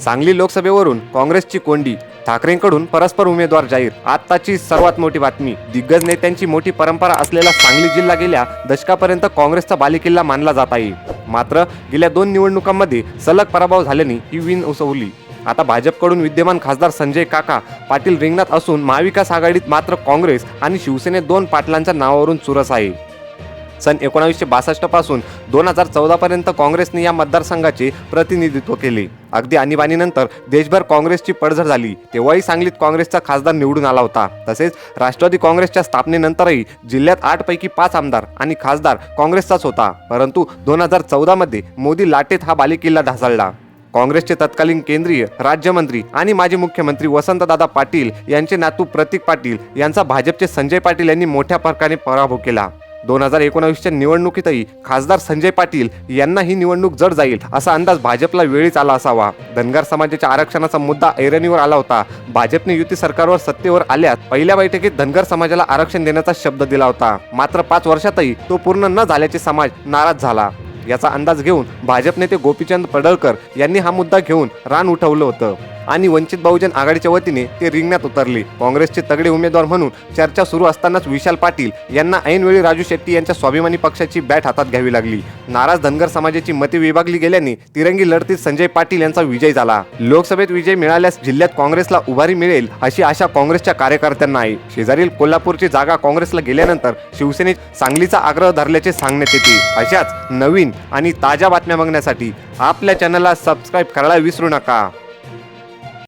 सांगली लोकसभेवरून काँग्रेसची कोंडी ठाकरेंकडून परस्पर उमेदवार जाहीर. आत्ताची सर्वात मोठी बातमी दिग्गज नेत्यांची मोठी परंपरा असलेला सांगली जिल्हा गेल्या दशकापर्यंत काँग्रेसचा बालेकिल्ला मानला जात आहे. मात्र गेल्या दोन निवडणुकांमध्ये सलग पराभव झाल्याने ही विन उसवली आता भाजपकडून विद्यमान खासदार संजय काका पाटील रिंगणात असून महाविकास आघाडीत मात्र काँग्रेस आणि शिवसेने दोन पाटलांच्या नावावरून चुरस आहे. सन एकोणावीसशे बासष्टपासून दोन हजार चौदापर्यंत काँग्रेसने या मतदारसंघाचे प्रतिनिधित्व केले. अगदी आणीबाणीनंतर देशभर काँग्रेसची पडझड झाली. तेव्हाही सांगलीत काँग्रेसचा खासदार निवडून आला होता. तसेच राष्ट्रवादी काँग्रेसच्या स्थापनेनंतरही जिल्ह्यात आठपैकी पाच आमदार आणि खासदार काँग्रेसचाच होता. परंतु दोन हजार चौदामध्ये मोदी लाटेत हा बालेकिल्ला ढासळला. काँग्रेसचे तत्कालीन केंद्रीय राज्यमंत्री आणि माजी मुख्यमंत्री वसंतदादा पाटील यांचे नातू प्रतीक पाटील यांचा भाजपचे संजय पाटील यांनी मोठ्या प्रकारे पराभव केला. दोन हजार एकोणावीसच्या निवडणुकीतही खासदार संजय पाटील यांना ही निवडणूक जड जाईल असा अंदाज भाजपला वेळीच आला असावा. धनगर समाजाच्या आरक्षणाचा मुद्दा ऐरणीवर आला होता. भाजपने युती सरकारवर सत्तेवर आल्यास पहिल्या बैठकीत धनगर समाजाला आरक्षण देण्याचा शब्द दिला होता. मात्र पाच वर्षातही तो पूर्ण न झाल्याचे समाज नाराज झाला. याचा अंदाज घेऊन भाजप नेते गोपीचंद पडळकर यांनी हा मुद्दा घेऊन रान उठवलं होतं. आणि वंचित बहुजन आघाडीच्या वतीने ते रिंगणात उतरले. काँग्रेसचे तगडे उमेदवार म्हणून चर्चा सुरू असतानाच विशाल पाटील यांना ऐनवेळी राजू शेट्टी यांच्या स्वाभिमानी पक्षाची बॅट हातात घ्यावी लागली. नाराज धनगर समाजाची मते विभागली गेल्याने तिरंगी लढतीत संजय पाटील यांचा विजय झाला. लोकसभेत विजय मिळाल्यास जिल्ह्यात काँग्रेसला उभारी मिळेल अशी आशा काँग्रेसच्या कार्यकर्त्यांना आहे. शेजारील कोल्हापूरची जागा काँग्रेसला गेल्यानंतर शिवसेनेत सांगलीचा आग्रह धरल्याचे सांगण्यात येते. अशाच नवीन आणि ताज्या बातम्या बघण्यासाठी आपल्या चॅनलला सबस्क्राईब करायला विसरू नका.